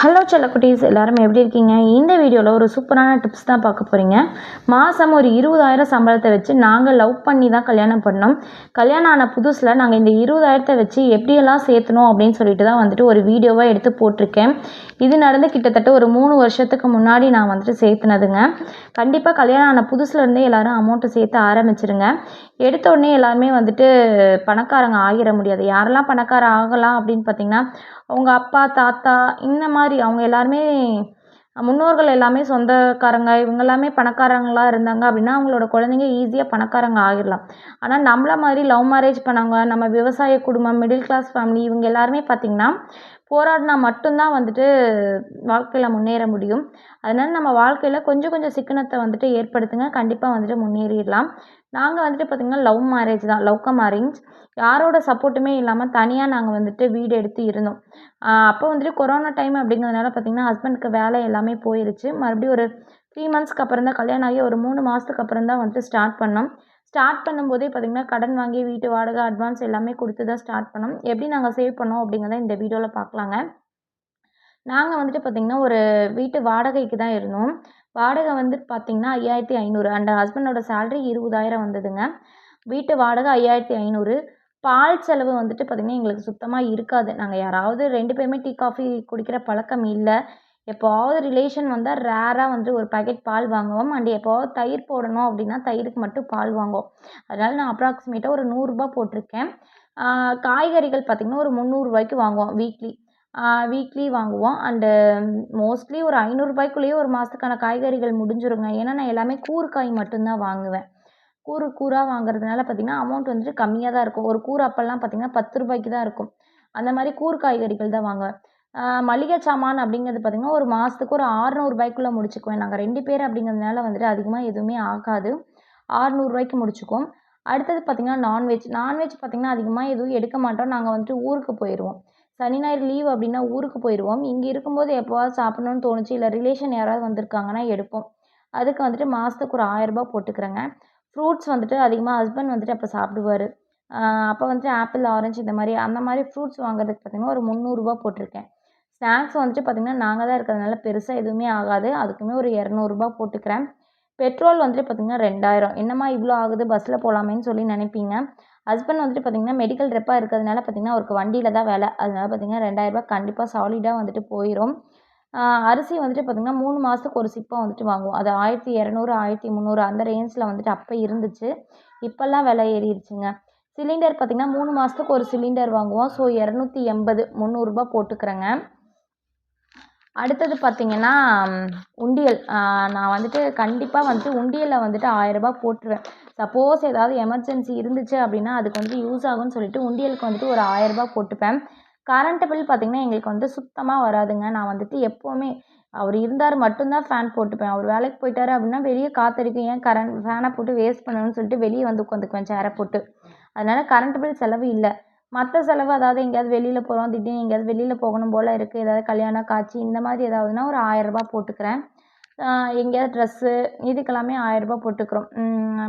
Hello செல்லக்குட்டீஸ். எல்லாரும் எப்படி இருக்கீங்க? இந்த வீடியோவில் ஒரு சூப்பரான டிப்ஸ் தான் பார்க்க போகிறீங்க மாதம் ஒரு இருபதாயிரம் சம்பளத்தை வச்சு நாங்கள் லவ் பண்ணி தான் கல்யாணம் பண்ணோம். கல்யாணம் ஆன புதுசில் நாங்கள் இந்த இருபதாயிரத்தை வச்சு எப்படியெல்லாம் சேர்த்தணும் அப்படின்னு சொல்லிட்டு தான் வந்துட்டு ஒரு வீடியோவாக எடுத்து போட்டிருக்கேன். இது நடந்து கிட்டத்தட்ட ஒரு மூணு வருஷத்துக்கு முன்னாடி நான் வந்துட்டு சேர்த்துனதுங்க. கண்டிப்பாக கல்யாணம் ஆன புதுசுலேருந்தே எல்லோரும் அமௌண்ட்டை சேர்த்து ஆரம்பிச்சிருங்க. எடுத்த உடனே எல்லாருமே வந்துட்டு பணக்காரங்க ஆகிட முடியாது. யாரெல்லாம் பணக்காரங்க ஆகலாம் அப்படின்னு பார்த்தீங்கன்னா அவங்க அப்பா தாத்தா இந்த மாதிரி அவங்க எல்லாருமே முன்னோர்கள் எல்லாமே சொந்தக்காரங்க இவங்க எல்லாமே பணக்காரங்களா இருந்தாங்க அப்படின்னா அவங்களோட குழந்தைங்க ஈஸியாக பணக்காரங்க ஆகிடலாம் ஆனால் நம்மள மாதிரி லவ் மேரேஜ் பண்ணவங்க நம்ம விவசாய குடும்பம் மிடில் கிளாஸ் ஃபேமிலி இவங்க எல்லாருமே பார்த்திங்கன்னா போராடினா மட்டும்தான் வந்துட்டு வாழ்க்கையில் முன்னேற முடியும். அதனால் நம்ம வாழ்க்கையில் கொஞ்சம் கொஞ்சம் சிக்கனத்தை வந்துட்டு ஏற்படுத்துங்க. கண்டிப்பாக வந்துட்டு முன்னேறிடலாம். நாங்கள் வந்துட்டு பார்த்திங்கன்னா லவ் மேரேஜ் தான். லவ் கம் அரேஞ்ச் யாரோட சப்போர்ட்டுமே இல்லாமல் தனியாக நாங்கள் வந்துட்டு வீடு எடுத்து இருந்தோம். அப்போ வந்துட்டு கொரோனா டைம் அப்படிங்கிறதுனால பார்த்திங்கன்னா ஹஸ்பண்டுக்கு வேலை எல்லாமே போயிருச்சு. மறுபடியும் ஒரு த்ரீ மந்த்ஸ்க்கு அப்புறம் தான் கல்யாணம் ஆகி ஒரு மூணு மாதத்துக்கு அப்புறம் தான் வந்துட்டு ஸ்டார்ட் பண்ணோம். ஸ்டார்ட் பண்ணும்போதே பார்த்திங்கன்னா கடன் வாங்கி வீட்டு வாடகை அட்வான்ஸ் எல்லாமே கொடுத்து தான் ஸ்டார்ட் பண்ணோம் எப்படி நாங்கள் சேவ் பண்ணோம் அப்படிங்கிறத இந்த வீடியோவில் பார்க்கலாங்க. நாங்கள் வந்துட்டு பார்த்திங்கன்னா ஒரு வீட்டு வாடகைக்கு தான் இருந்தோம். வாடகை வந்து பார்த்திங்கன்னா ஐயாயிரத்தி ஐநூறு. அண்ட் ஹஸ்பண்டோட சேலரி இருபதாயிரம் வந்ததுங்க. வீட்டு வாடகை ஐயாயிரத்தி ஐநூறு. பால் செலவு வந்துட்டு பார்த்திங்கன்னா எங்களுக்கு சுத்தமாக இருக்காது. நாங்கள் யாராவது ரெண்டு பேருமே டீ காஃபி குடிக்கிற பழக்கம் இல்லை. எப்போவாவது ரிலேஷன் வந்தால் ரேராக வந்து ஒரு பாக்கெட் பால் வாங்குவோம். அண்ட் எப்போவாவது தயிர் போடணும் அப்படின்னா தயிருக்கு மட்டும் பால் வாங்குவோம். அதனால் நான் அப்ராக்சிமேட்டாக ஒரு நூறுரூபா போட்டிருக்கேன். காய்கறிகள் பார்த்திங்கன்னா ஒரு முந்நூறுரூவாய்க்கு வாங்குவோம் வீக்லி வீக்லி வாங்குவோம். அண்டு மோஸ்ட்லி ஒரு ஐநூறுரூபாய்க்குள்ளேயே ஒரு மாதத்துக்கான காய்கறிகள் முடிஞ்சிருங்க. ஏன்னா நான் எல்லாமே கூறு காய் மட்டும்தான் வாங்குவேன். கூறு கூறாக வாங்குறதுனால பார்த்திங்கன்னா அமௌண்ட் வந்துட்டு கம்மியாக தான் இருக்கும். ஒரு கூறு அப்போல்லாம் பார்த்திங்கன்னா பத்து ரூபாய்க்கு தான் இருக்கும். அந்த மாதிரி கூறு காய்கறிகள் தான் வாங்குவேன். மளிகை சாமான் அப்படிங்கிறது பார்த்திங்கன்னா ஒரு மாதத்துக்கு ஒரு ஆறுநூறுபாய்க்குள்ளே முடிச்சுக்குவேன். நாங்கள் ரெண்டு பேர் அப்படிங்கிறதுனால வந்துட்டு அதிகமாக எதுவுமே ஆகாது. ஆறுநூறுபாய்க்கு முடிச்சுக்குவோம். அடுத்தது பார்த்திங்கன்னா நான்வெஜ் நான்வெஜ் பார்த்திங்கன்னா அதிகமாக எதுவும் எடுக்க மாட்டோம். நாங்கள் வந்துட்டு ஊருக்கு போயிடுவோம் சனி ஞாயிறு லீவ் அப்படின்னா ஊருக்கு போயிடுவோம் இங்கே இருக்கும்போது எப்போவாது சாப்பிட்ணுன்னு தோணுச்சு இல்லை ரிலேஷன் யாராவது வந்திருக்காங்கன்னா எடுப்போம். அதுக்கு வந்துட்டு மாதத்துக்கு ஒரு ஆயரரூபா போட்டுக்கிறேங்க. ஃப்ரூட்ஸ் வந்துட்டு அதிகமாக ஹஸ்பண்ட் வந்துட்டு அப்போ சாப்பிடுவார். அப்போ வந்துட்டு ஆப்பிள் ஆரஞ்சு இந்த மாதிரி அந்த மாதிரி ஃப்ரூட்ஸ் வாங்குறதுக்கு பார்த்திங்கன்னா ஒரு முந்நூறுரூபா போட்டிருக்கேன். ஸ்நாக்ஸ் வந்துட்டு பார்த்திங்கன்னா நாங்கள் தான் இருக்கிறதுனால பெருசாக எதுவுமே ஆகாது. அதுக்குமே ஒரு இரநூறுபா போட்டுக்கிறேன். பெட்ரோல் வந்துட்டு பார்த்திங்கன்னா ரெண்டாயிரம். என்னம்மா இவ்வளோ ஆகுது? பஸ்ஸில் போகலாமேன்னு சொல்லி நினைப்பீங்க. ஹஸ்பண்ட் வந்துட்டு பார்த்திங்கன்னா மெடிக்கல் ரெப்பாக இருக்கிறதுனால பார்த்திங்கன்னா அவருக்கு வண்டியில் தான் வேலை. அதனால பார்த்திங்கன்னா ரெண்டாயிரரூபா கண்டிப்பாக சாலிடாக வந்துட்டு போயிடும் அரிசி வந்துட்டு பார்த்திங்கன்னா மூணு மாதத்துக்கு ஒரு சிப்பம் வந்துட்டு வாங்குவோம். அது ஆயிரத்தி இரநூறு ஆயிரத்தி முந்நூறு அந்த ரேஞ்சில் வந்துட்டு அப்போ இருந்துச்சு. இப்போல்லாம் விலை ஏறிடுச்சுங்க. சிலிண்டர் பார்த்திங்கன்னா மூணு மாதத்துக்கு ஒரு சிலிண்டர் வாங்குவோம். ஸோ இரநூத்தி எண்பது முந்நூறுரூபா போட்டுக்கிறேங்க. அடுத்தது பார்த்திங்கன்னா உண்டியல். நான் வந்துட்டு கண்டிப்பாக வந்துட்டு உண்டியலில் வந்துட்டு ஆயரரூபா போட்டுருவேன். சப்போஸ் ஏதாவது எமர்ஜென்சி இருந்துச்சு அப்படின்னா அதுக்கு வந்துட்டு யூஸ் ஆகும்னு சொல்லிட்டு உண்டியலுக்கு வந்துட்டு ஒரு ஆயரரூபா போட்டுப்பேன். கரண்ட்டு பில் பார்த்திங்கன்னா எங்களுக்கு வந்து சுத்தமாக வராதுங்க. நான் வந்துட்டு எப்போவுமே அவர் இருந்தார் மட்டும்தான் ஃபேன் போட்டுப்பேன். அவர் வேலைக்கு போயிட்டார் அப்படின்னா வெளியே காற்றடிக்கும் ஏன் கரண்ட் ஃபேனை போட்டு வேஸ்ட் பண்ணணும்னு சொல்லிட்டு வெளியே வந்து உட்காந்துக்குவேன் சேரை போட்டு. அதனால் கரண்ட் பில் செலவு இல்லை. மற்ற செலவு அதாவது எங்கேயாவது வெளியில் போகிறோம் திடீர்னு எங்கேயாவது வெளியில் போகணும் போல் இருக்குது ஏதாவது கல்யாணம் காட்சி இந்த மாதிரி ஏதாவதுனா ஒரு ஆயரரூபா போட்டுக்கிறேன். எங்கேயாவது ட்ரெஸ்ஸு இதுக்கெல்லாமே ஆயரரூபா போட்டுக்கிறோம்.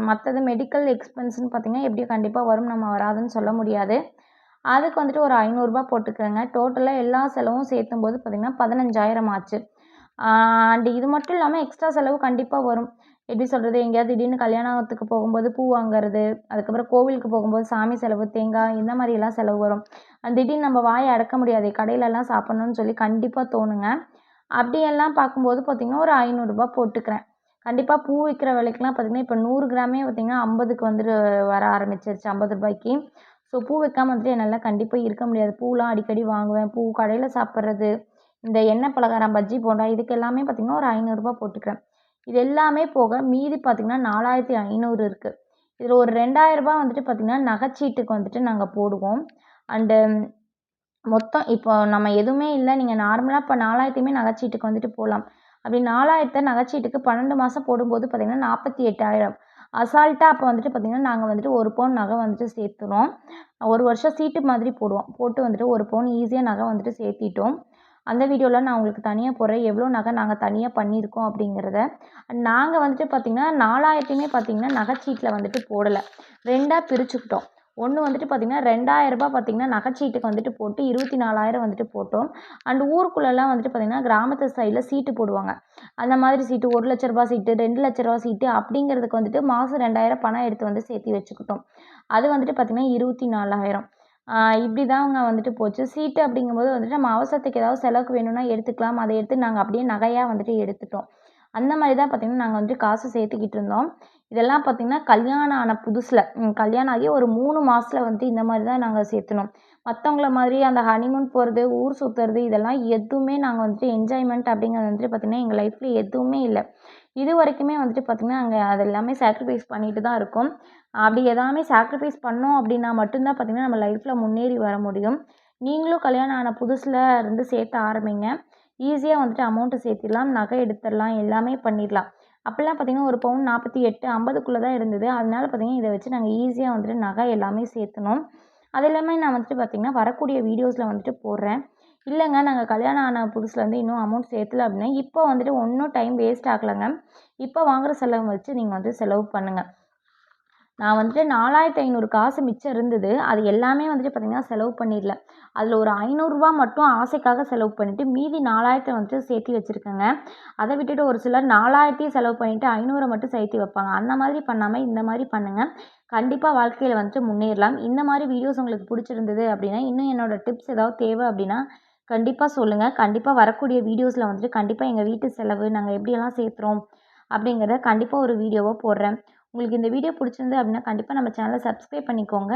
மற்றது மெடிக்கல் எக்ஸ்பென்ஸுன்னு பார்த்திங்கன்னா எப்படியும் கண்டிப்பாக வரும் நம்ம வராதுன்னு சொல்ல முடியாது. அதுக்கு வந்துட்டு ஒரு ஐநூறுரூபா போட்டுக்கிறேங்க. டோட்டலாக எல்லா செலவும் சேர்த்தும் போது பார்த்திங்கன்னா பதினஞ்சாயிரம் ஆச்சு. அண்டு இது மட்டும் இல்லாமல் எக்ஸ்ட்ரா செலவு கண்டிப்பாக வரும். எப்படி சொல்கிறது எங்கேயாவது திடீர்னு கல்யாணத்துக்கு போகும்போது பூ வாங்குறது அதுக்கப்புறம் கோவிலுக்கு போகும்போது சாமி செலவு தேங்காய் இந்த மாதிரியெல்லாம் செலவு வரும். திடீர்னு நம்ம வாயை அடக்க முடியாது கடையிலலாம் சாப்பிட்ணுன்னு சொல்லி கண்டிப்பாக தோணுங்க. அப்படியெல்லாம் பார்க்கும்போது பார்த்திங்கன்னா ஒரு ஐநூறுரூபா போட்டுக்கிறேன். கண்டிப்பாக பூ விற்கிற விலைக்கெலாம் பார்த்திங்கன்னா இப்போ நூறு கிராமே பார்த்திங்கன்னா ஐம்பதுக்கு வந்துட்டு வர ஆரம்பிச்சிருச்சு ஐம்பது ரூபாய்க்கு. ஸோ பூ வைக்காமல் வந்துட்டு என்னால் கண்டிப்பாக இருக்க முடியாது. பூலாம் அடிக்கடி வாங்குவேன். பூ கடையில் சாப்பிட்றது இந்த எண்ணெய் பலகாரம் பஜ்ஜி போண்டா இதுக்கு எல்லாமே பார்த்திங்கன்னா ஒரு ஐநூறுரூபா போட்டுக்கிறேன். இது எல்லாமே போக மீதி பார்த்திங்கன்னா நாலாயிரத்தி ஐநூறு இருக்குது இதில் ஒரு ரெண்டாயிரரூபா வந்துட்டு பார்த்திங்கன்னா நகைச்சீட்டுக்கு வந்துட்டு நாங்கள் போடுவோம். அண்டு மொத்தம் இப்போ நம்ம எதுவுமே இல்லை. நீங்கள் நார்மலாக இப்போ நாலாயிரத்தையுமே நகைச்சீட்டுக்கு வந்துட்டு போகலாம் அப்படி நாலாயிரத்தை நகைச்சீட்டுக்கு பன்னெண்டு மாதம் போடும்போது பார்த்திங்கன்னா நாற்பத்தி எட்டாயிரம். அசால்ட்டாக அப்போ வந்துட்டு பார்த்திங்கன்னா நாங்கள் வந்துட்டு ஒரு பவுன் நகை வந்துட்டு சேர்த்துறோம். ஒரு வருஷம் சீட்டு மாதிரி போடுவோம். போட்டு வந்துட்டு ஒரு பவுன் ஈஸியாக நகை வந்துட்டு சேர்த்திட்டோம். அந்த வீடியோவில் நான் உங்களுக்கு தனியாக போடுறேன். எவ்வளோ நகை நாங்கள் தனியாக பண்ணியிருக்கோம் அப்படிங்கிறத. நாங்கள் வந்துட்டு பார்த்திங்கன்னா நாலாயிரத்தையுமே பார்த்திங்கன்னா நகைச்சீட்டில் வந்துட்டு போடலை. ரெண்டாக பிரிச்சுக்கிட்டோம். ஒன்று வந்துட்டு பார்த்திங்கன்னா ரெண்டாயிரரூபா பார்த்திங்கன்னா நகைச்சீட்டுக்கு வந்துட்டு போட்டு இருபத்தி நாலாயிரம் வந்துட்டு போட்டோம். அண்ட் ஊருக்குள்ளெல்லாம் வந்துட்டு பார்த்திங்கன்னா கிராமத்து சைடில் சீட்டு போடுவாங்க. அந்த மாதிரி சீட்டு ஒரு லட்ச ரூபா சீட்டு ரெண்டு லட்ச ரூபா சீட்டு அப்படிங்கிறதுக்கு வந்துட்டு மாதம் ரெண்டாயிரம் பணம் எடுத்து வந்து சேர்த்து வச்சுக்கிட்டோம். அது வந்துட்டு பார்த்திங்கன்னா இருபத்தி நாலாயிரம் இப்படி தாங்க வந்துட்டு போச்சு. சீட்டு அப்படிங்கும்போது வந்துட்டு நம்ம அவசரத்துக்கு ஏதாவது செலவுக்கு வேணும்னா எடுத்துக்கலாம். அதை எடுத்து நாங்கள் அப்படியே நகையாக வந்துட்டு எடுத்துட்டோம். அந்த மாதிரி தான் பார்த்திங்கன்னா நாங்கள் வந்துட்டு காசு சேர்த்துக்கிட்டு இருந்தோம். இதெல்லாம் பார்த்திங்கன்னா கல்யாணம் ஆன புதுசில் கல்யாணம் ஆகி ஒரு மூணு மாதத்தில் வந்துட்டு இந்த மாதிரி தான் நாங்கள் சேர்த்துனோம். மற்றவங்கள மாதிரி அந்த ஹனிமூன் போகிறது ஊர் சுற்றுறது இதெல்லாம் எதுவுமே நாங்கள் வந்துட்டு என்ஜாய்மெண்ட் அப்படிங்கிறது வந்துட்டு பார்த்திங்கன்னா எங்கள் லைஃப்பில் எதுவுமே இல்லை. இது வரைக்குமே வந்துட்டு பார்த்திங்கன்னா நாங்கள் அது எல்லாமே சாக்ரிஃபைஸ் பண்ணிட்டு தான் இருக்கோம். அப்படி எதாமே சாக்ரிஃபைஸ் பண்ணோம் அப்படின்னா மட்டும்தான் பார்த்திங்கன்னா நம்ம லைஃப்பில் முன்னேறி வர முடியும். நீங்களும் கல்யாணம் ஆன புதுசில் இருந்து சேர்த்த ஆரம்பிங்க. ஈஸியாக வந்துட்டு அமௌண்ட்டு சேர்த்திடலாம் நகை எடுத்துடலாம் எல்லாமே பண்ணிடலாம். அப்போல்லாம் பார்த்திங்கன்னா ஒரு பவுன் நாற்பத்தி எட்டு ஐம்பதுக்குள்ளே தான் இருந்தது. அதனால பார்த்திங்கன்னா இதை வச்சு நாங்கள் ஈஸியாக வந்துட்டு நகை எல்லாமே சேர்த்துனோம். அது எல்லாமே நான் வந்துட்டு பார்த்திங்கன்னா வரக்கூடிய வீடியோஸில் வந்துட்டு போடுறேன். இல்லைங்க நாங்கள் கல்யாணம் ஆன புதுசில் இன்னும் அமௌண்ட் சேர்த்தல அப்படின்னா இப்போ வந்துட்டு ஒன்றும் டைம் வேஸ்ட் ஆகலைங்க. இப்போ வாங்குகிற செலவு வச்சு நீங்கள் வந்து செலவு பண்ணுங்கள் நான் வந்துட்டு நாலாயிரத்தி ஐநூறு காசு மிச்சம் இருந்தது. அது எல்லாமே வந்துட்டு பார்த்திங்கன்னா செலவு பண்ணிடல. அதில் ஒரு ஐநூறுரூவா மட்டும் ஆசைக்காக செலவு பண்ணிவிட்டு மீதி நாலாயிரத்தை வந்துட்டு சேர்த்தி வச்சுருக்கேங்க. அதை விட்டுட்டு ஒரு சிலர் நாலாயிரத்தையும் செலவு பண்ணிவிட்டு ஐநூறை மட்டும் சேர்த்தி வைப்பாங்க. அந்த மாதிரி பண்ணாமல் இந்த மாதிரி பண்ணுங்கள் கண்டிப்பாக வாழ்க்கையில் வந்துட்டு முன்னேறலாம். இந்த மாதிரி வீடியோஸ் உங்களுக்கு பிடிச்சிருந்தது அப்படின்னா இன்னும் என்னோடய டிப்ஸ் ஏதாவது தேவை அப்படின்னா கண்டிப்பாக சொல்லுங்கள் கண்டிப்பாக வரக்கூடிய வீடியோஸில் வந்துட்டு கண்டிப்பாக எங்கள் வீட்டு செலவு நாங்கள் எப்படியெல்லாம் சேர்த்துறோம் அப்படிங்கிறத கண்டிப்பாக ஒரு வீடியோவாக போடுறேன். உங்களுக்கு இந்த வீடியோ பிடிச்சிருந்து அப்படின்னா கண்டிப்பாக நம்ம சேனலை சப்ஸ்கிரைப் பண்ணிக்கோங்க.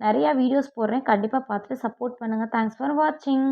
நிறையா வீடியோஸ் போடுறேன். கண்டிப்பாக பார்த்துட்டு சப்போர்ட் பண்ணுங்கள் தேங்க்ஸ் ஃபார் வாட்சிங்